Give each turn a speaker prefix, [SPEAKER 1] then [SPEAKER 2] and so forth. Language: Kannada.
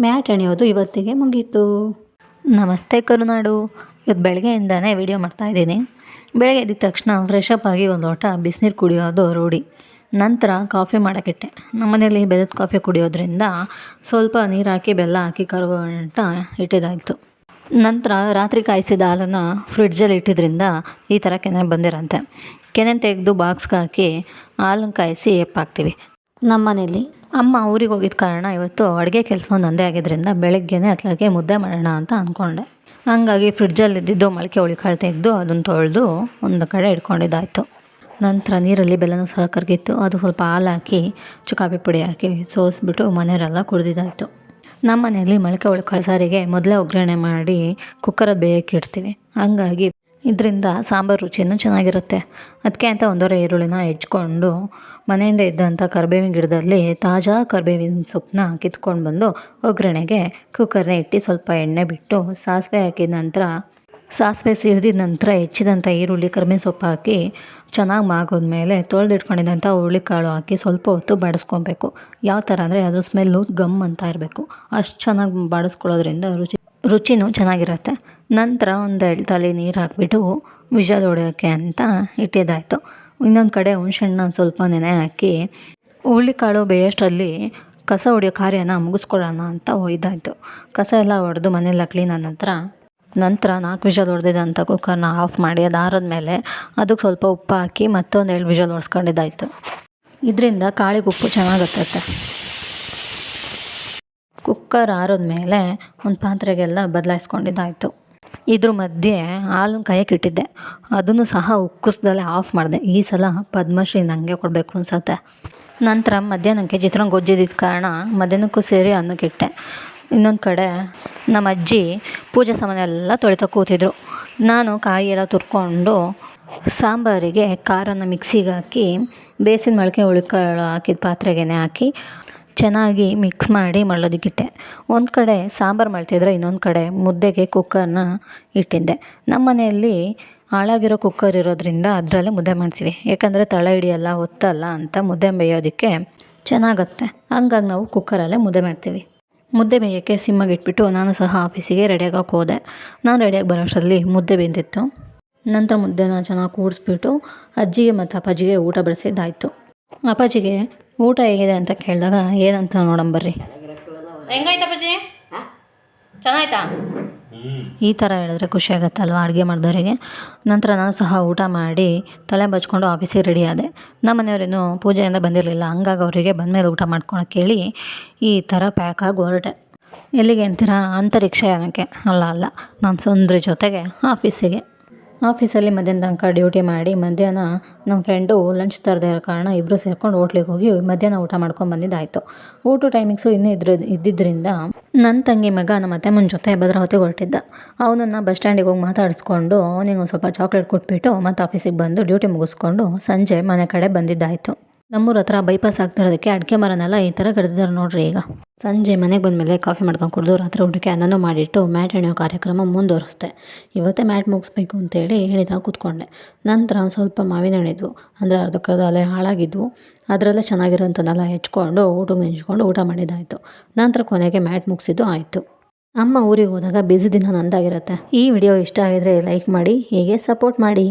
[SPEAKER 1] ಮ್ಯಾಟ್ ಎಣೆಯೋದು ಇವತ್ತಿಗೆ ಮುಗೀತು. ನಮಸ್ತೆ ಕರುನಾಡು. ಇವತ್ತು ಬೆಳಗ್ಗೆಯಿಂದನೇ ಮಾಡ್ತಾ ಇದ್ದೀನಿ. ಬೆಳಗ್ಗೆ ಎದ್ದ ತಕ್ಷಣ ಫ್ರೆಶ್ ಅಪ್ ಆಗಿ ಒಂದು ಲೋಟ ಬಿಸಿನೀರು ಕುಡಿಯೋದು ರೂಢಿ. ನಂತರ ಕಾಫಿ ಮಾಡೋಕ್ಕಿಟ್ಟೆ. ನಮ್ಮನೇಲಿ ಬೆಲ್ಲದ ಕಾಫಿ ಕುಡಿಯೋದ್ರಿಂದ ಸ್ವಲ್ಪ ನೀರು ಹಾಕಿ, ಬೆಲ್ಲ ಹಾಕಿ ಕರಗೋಂಟ ಇಟ್ಟಿದ್ದಾಯಿತು. ನಂತರ ರಾತ್ರಿ ಕಾಯಿಸಿದ ಹಾಲನ್ನು ಫ್ರಿಡ್ಜಲ್ಲಿ ಇಟ್ಟಿದ್ದರಿಂದ ಈ ಥರ ಕೆನೆ ಬಂದಿರಂತೆ. ಕೆನೆ ತೆಗೆದು ಬಾಕ್ಸ್ಗೆ ಹಾಕಿ ಹಾಲನ್ನು ಕಾಯಿಸಿ, ಎಪ್ಪಾಕ್ತೀವಿ. ನಮ್ಮ ಮನೇಲಿ ಅಮ್ಮ ಊರಿಗೆ ಹೋಗಿದ್ದ ಕಾರಣ ಇವತ್ತು ಅಡುಗೆ ಕೆಲಸ ಒಂದೇ ಆಗಿದ್ದರಿಂದ ಬೆಳಗ್ಗೆನೇ ಅತ್ಲಾಗೆ ಮುದ್ದೆ ಮಾಡೋಣ ಅಂತ ಅಂದ್ಕೊಂಡೆ. ಹಂಗಾಗಿ ಫ್ರಿಡ್ಜಲ್ಲಿ ಇದ್ದಿದ್ದು ಮೊಳಕೆ ಹುಳಿಕಾಳು ತೆಗೆದು ಅದನ್ನು ತೊಳೆದು ಒಂದು ಕಡೆ ಇಟ್ಕೊಂಡಿದ್ದಾಯಿತು. ನಂತರ ನೀರಲ್ಲಿ ಬೆಲ್ಲನೂ ಸಹ ಕರಗಿತ್ತು ಅದು ಸ್ವಲ್ಪ ಹಾಲು ಹಾಕಿ ಚುಕಾಪಿ ಪುಡಿ ಹಾಕಿ ಸೋಸಿಬಿಟ್ಟು ಮನೆಯವರೆಲ್ಲ ಕುಡಿದಿದ್ದಾಯಿತು. ನಮ್ಮ ಮನೆಯಲ್ಲಿ ಮೊಳಕೆ ಹುಳಿಕಾಳು ಸಾರಿಗೆ ಮೊದಲೇ ಒಗ್ಗರಣೆ ಮಾಡಿ ಕುಕ್ಕರಲ್ಲಿ ಬೇಯಕ್ಕೆ ಇಡ್ತೀವಿ. ಹಂಗಾಗಿ ಇದರಿಂದ ಸಾಂಬಾರು ರುಚಿಯೂ ಚೆನ್ನಾಗಿರುತ್ತೆ. ಅದಕ್ಕೆ ಅಂತ ಒಂದೂವರೆ ಈರುಳ್ಳಿನ ಹೆಚ್ಕೊಂಡು ಮನೆಯಿಂದ ಇದ್ದಂಥ ಕರ್ಬೇವಿನ ಗಿಡದಲ್ಲಿ ತಾಜಾ ಕರ್ಬೇವಿನ ಸೊಪ್ಪನ್ನ ಕಿತ್ಕೊಂಡು ಬಂದು ಒಗ್ಗರಣೆಗೆ ಕುಕ್ಕರ್ನ ಇಟ್ಟು ಸ್ವಲ್ಪ ಎಣ್ಣೆ ಬಿಟ್ಟು ಸಾಸಿವೆ ಹಾಕಿದ ನಂತರ, ಸಾಸಿವೆ ಸಿಡಿದ ನಂತರ ಹೆಚ್ಚಿದಂಥ ಈರುಳ್ಳಿ, ಕರ್ಬೇವಿನ ಸೊಪ್ಪು ಹಾಕಿ ಚೆನ್ನಾಗಿ ಮಾಗೋದ್ಮೇಲೆ ತೊಳೆದಿಟ್ಕೊಂಡಿದ್ದಂಥ ಹುರುಳಿಕಾಳು ಹಾಕಿ ಸ್ವಲ್ಪ ಹೊತ್ತು ಬಾಡಿಸ್ಕೊಬೇಕು. ಯಾವ ಥರ ಅಂದರೆ ಅದ್ರ ಸ್ಮೆಲ್ಲು ಗಮ್ ಅಂತ ಇರಬೇಕು. ಅಷ್ಟು ಚೆನ್ನಾಗಿ ಬಾಡಿಸ್ಕೊಳ್ಳೋದ್ರಿಂದ ರುಚಿ, ರುಚಿನೂ ಚೆನ್ನಾಗಿರುತ್ತೆ. ನಂತರ ಒಂದು ಎರಡು ತಲೆ ನೀರು ಹಾಕಿಬಿಟ್ಟು ವಿಷಲ್ ಹೊಡೆಯೋಕ್ಕೆ ಅಂತ ಇಟ್ಟಿದ್ದಾಯಿತು. ಇನ್ನೊಂದು ಕಡೆ ಹುಣ್ಸೆಹಣ್ಣು ಸ್ವಲ್ಪ ನೆನೆ ಹಾಕಿ ಹುರುಳಿಕಾಳು ಬೇಯೋಷ್ಟರಲ್ಲಿ ಕಸ ಹೊಡೆಯೋ ಕಾರ್ಯನ ಮುಗಿಸ್ಕೊಳ್ಳೋಣ ಅಂತ ಒಯ್ದಾಯಿತು. ಕಸ ಎಲ್ಲ ಹೊಡೆದು ಮನೆಯೆಲ್ಲ ಕ್ಲೀನ್ ಆದ ನಂತರ ನಂತರ ನಾಲ್ಕು ವಿಷಲ್ ಹೊಡೆದಿದ್ದಂಥ ಕುಕ್ಕರ್ನ ಆಫ್ ಮಾಡಿ ಅದು ಮೇಲೆ ಅದಕ್ಕೆ ಸ್ವಲ್ಪ ಉಪ್ಪು ಹಾಕಿ ಮತ್ತೊಂದು ಎರಡು ವಿಷಲ್ ಹೊಡೆಸ್ಕೊಂಡಿದ್ದಾಯಿತು ಇದರಿಂದ ಕಾಳಿಗೆ ಉಪ್ಪು ಚೆನ್ನಾಗಿ ಕುಕ್ಕರ್ ಕುಕ್ಕರ್ ಆರಿದ್ಮೇಲೆ ಒಂದು ಪಾತ್ರೆಗೆಲ್ಲ ಬದಲಾಯಿಸ್ಕೊಂಡಿದ್ದಾಯಿತು. ಇದ್ರ ಮಧ್ಯೆ ಹಾಲನ್ನ ಕಾಯಕ್ಕೆ ಇಟ್ಟಿದ್ದೆ. ಅದನ್ನು ಸಹ ಉಕ್ಕಿಸ್ದಲೇ ಆಫ್ ಮಾಡಿದೆ. ಈ ಸಲ ಪದ್ಮಶ್ರೀ ನನಗೆ ಕೊಡಬೇಕು ಅನ್ಸತ್ತೆ. ನಂತರ ಮಧ್ಯಾಹ್ನಕ್ಕೆ ಚಿತ್ರಾನ್ನ ಗೊಜ್ಜಿದ್ದಿದ್ದ ಕಾರಣ ಮಧ್ಯಾಹ್ನಕ್ಕೂ ಸೇರಿ ಅನ್ನಕ್ಕೆ ಇಟ್ಟೆ. ಇನ್ನೊಂದು ಕಡೆ ನಮ್ಮ ಅಜ್ಜಿ ಪೂಜೆ ಸಾಮಾನೆಲ್ಲ ತೊಳಿತಾ ಕೂತಿದ್ರು. ನಾನು ಕಾಯಿ ಎಲ್ಲ ತುರ್ಕೊಂಡು ಸಾಂಬಾರಿಗೆ ಖಾರನ ಮಿಕ್ಸಿಗೆ ಹಾಕಿ, ಬೇಸಿನ ಮೊಳಕೆ ಉಳಿಕಾಳು ಹಾಕಿದ ಪಾತ್ರೆಗೆ ಹಾಕಿ ಚೆನ್ನಾಗಿ ಮಿಕ್ಸ್ ಮಾಡಿ ಮಳ್ಳೋದಕ್ಕಿಟ್ಟೆ. ಒಂದು ಕಡೆ ಸಾಂಬಾರು ಮಾಡ್ತಿದ್ರೆ ಇನ್ನೊಂದು ಕಡೆ ಮುದ್ದೆಗೆ ಕುಕ್ಕರ್ನ ಇಟ್ಟಿದ್ದೆ. ನಮ್ಮ ಮನೆಯಲ್ಲಿ ಹಾಳಾಗಿರೋ ಕುಕ್ಕರ್ ಇರೋದ್ರಿಂದ ಅದರಲ್ಲೇ ಮುದ್ದೆ ಮಾಡ್ತೀವಿ. ಯಾಕಂದರೆ ತಳ ಹಿಡಿಯಲ್ಲ, ಒತ್ತಲ್ಲ ಅಂತ ಮುದ್ದೆ ಬೇಯೋದಕ್ಕೆ ಚೆನ್ನಾಗತ್ತೆ. ಹಂಗಾಗಿ ನಾವು ಕುಕ್ಕರಲ್ಲೇ ಮುದ್ದೆ ಮಾಡ್ತೀವಿ. ಮುದ್ದೆ ಬೇಯೋಕ್ಕೆ ಸಿಮ್ಮಾಗಿ ಇಟ್ಬಿಟ್ಟು ನಾನು ಸಹ ಆಫೀಸಿಗೆ ರೆಡಿಯಾಗೋಕೆ ಹೋದೆ. ನಾನು ರೆಡಿಯಾಗಿ ಬರೋ ಅಷ್ಟರಲ್ಲಿ ಮುದ್ದೆ ಬೆಂದಿತ್ತು. ನಂತರ ಮುದ್ದೆನ ಚೆನ್ನಾಗಿ ಕೂಡಿಸ್ಬಿಟ್ಟು ಅಜ್ಜಿಗೆ ಮತ್ತು ಅಪ್ಪಾಜಿಗೆ ಊಟ ಬಡಿಸಿದ್ದಾಯಿತು. ಅಪ್ಪಾಜಿಗೆ ಊಟ ಹೇಗಿದೆ ಅಂತ ಕೇಳಿದಾಗ ಏನಂತ ನೋಡೋಣ ಬರ್ರಿ. ಹೆಂಗಾಯ್ತು ಅಪ್ಪಾಜಿ? ಚೆನ್ನಾಯ್ತಾ? ಈ ಥರ ಹೇಳಿದ್ರೆ ಖುಷಿ ಆಗುತ್ತಲ್ವ ಅಡುಗೆ ಮಾಡಿದವರಿಗೆ? ನಂತರ ನಾನು ಸಹ ಊಟ ಮಾಡಿ ತಲೆ ಬಚ್ಕೊಂಡು ಆಫೀಸಿಗೆ ರೆಡಿ ಆದೆ. ನಮ್ಮ ಮನೆಯವರೇನು ಪೂಜೆಯಿಂದ ಬಂದಿರಲಿಲ್ಲ. ಹಂಗಾಗಿ ಅವರಿಗೆ ಬಂದಮೇಲೆ ಊಟ ಮಾಡ್ಕೊಳಕ್ಕೆ ಹೇಳಿ ಈ ಥರ ಪ್ಯಾಕ್ ಆಗಿ ಹೊರಟೆ. ಎಲ್ಲಿಗೆ ಅಂತೀರಾ? ಅಂತರಿಕ್ಷ ಯಾನಕ್ಕೆ? ಅಲ್ಲ ಅಲ್ಲ. ನಾನು ಸುಂದ್ರ ಜೊತೆಗೆ ಆಫೀಸಿಗೆ. ಆಫೀಸಲ್ಲಿ ಮಧ್ಯಾಹ್ನ ತನಕ ಡ್ಯೂಟಿ ಮಾಡಿ ಮಧ್ಯಾಹ್ನ ನಮ್ಮ ಫ್ರೆಂಡು ಲಂಚ್ ತರದೇ ಇರೋ ಕಾರಣ ಇಬ್ಬರು ಸೇರ್ಕೊಂಡು ಹೋಟ್ಲಿಗೆ ಹೋಗಿ ಮಧ್ಯಾಹ್ನ ಊಟ ಮಾಡ್ಕೊಂಡು ಬಂದಿದ್ದಾಯಿತು. ಊಟ ಟೈಮಿಂಗ್ಸು ಇನ್ನೂ ಇದ್ರ ಇದ್ದಿದ್ದರಿಂದ ನನ್ನ ತಂಗಿ ಮಗ ನಮ್ಮ ಅತ್ತೆಮ್ಮನ ಜೊತೆ ಭದ್ರಾವತಿಗೆ ಹೊರಟಿದ್ದ. ಅವನನ್ನು ಬಸ್ ಸ್ಟ್ಯಾಂಡಿಗೆ ಹೋಗಿ ಮಾತಾಡಿಸ್ಕೊಂಡು ಅವನಿಗೆ ಒಂದು ಸ್ವಲ್ಪ ಚಾಕ್ಲೇಟ್ ಕೊಟ್ಬಿಟ್ಟು ಮತ್ತು ಆಫೀಸಿಗೆ ಬಂದು ಡ್ಯೂಟಿ ಮುಗಿಸ್ಕೊಂಡು ಸಂಜೆ ಮನೆ ಕಡೆ ಬಂದಿದ್ದಾಯಿತು. ನಮ್ಮೂರ ಹತ್ರ ಬೈಪಾಸ್ ಆಗ್ತಿರೋದಕ್ಕೆ ಅಡಿಕೆ ಮರನೆಲ್ಲ ಈ ಥರ ಕಡಿದಿದ್ದಾರೆ ನೋಡ್ರಿ ಈಗ. ಸಂಜೆ ಮನೆಗೆ ಬಂದಮೇಲೆ ಕಾಫಿ ಮಾಡ್ಕೊಂಡು ಕುಡಿದು ರಾತ್ರಿ ಊಟಕ್ಕೆ ಅನ್ನನೂ ಮಾಡಿಟ್ಟು ಮ್ಯಾಟ್ ಎಣೆಯೋ ಕಾರ್ಯಕ್ರಮ ಮುಂದುವರಿಸ್ದೆ. ಇವತ್ತೇ ಮ್ಯಾಟ್ ಮುಗಿಸ್ಬೇಕು ಅಂತೇಳಿ ಹೇಳಿದಾಗ ಕೂತ್ಕೊಂಡೆ. ನಂತರ ಸ್ವಲ್ಪ ಮಾವಿನ ಹಣ್ಣಿದ್ವು ಅಂದರೆ ಅರ್ಧಕ್ಕರ್ಧ ಅಲೆ ಹಾಳಾಗಿದ್ವು. ಅದರಲ್ಲೇ ಚೆನ್ನಾಗಿರೋಂಥನ್ನೆಲ್ಲ ಹೆಚ್ಕೊಂಡು ಊಟಕ್ಕೆ ನೆಂಚ್ಕೊಂಡು ಊಟ ಮಾಡಿದ್ದಾಯಿತು ನಂತರ ಕೊನೆಗೆ ಮ್ಯಾಟ್ ಮುಗಿಸಿದ್ದು ಆಯಿತು. ಅಮ್ಮ ಊರಿಗೆ ಹೋದಾಗ ಬ್ಯುಸಿ ದಿನ ನಂದಾಗಿರುತ್ತೆ. ಈ ವಿಡಿಯೋ ಇಷ್ಟ ಆಗಿದ್ರೆ ಲೈಕ್ ಮಾಡಿ, ಹೀಗೆ ಸಪೋರ್ಟ್ ಮಾಡಿ.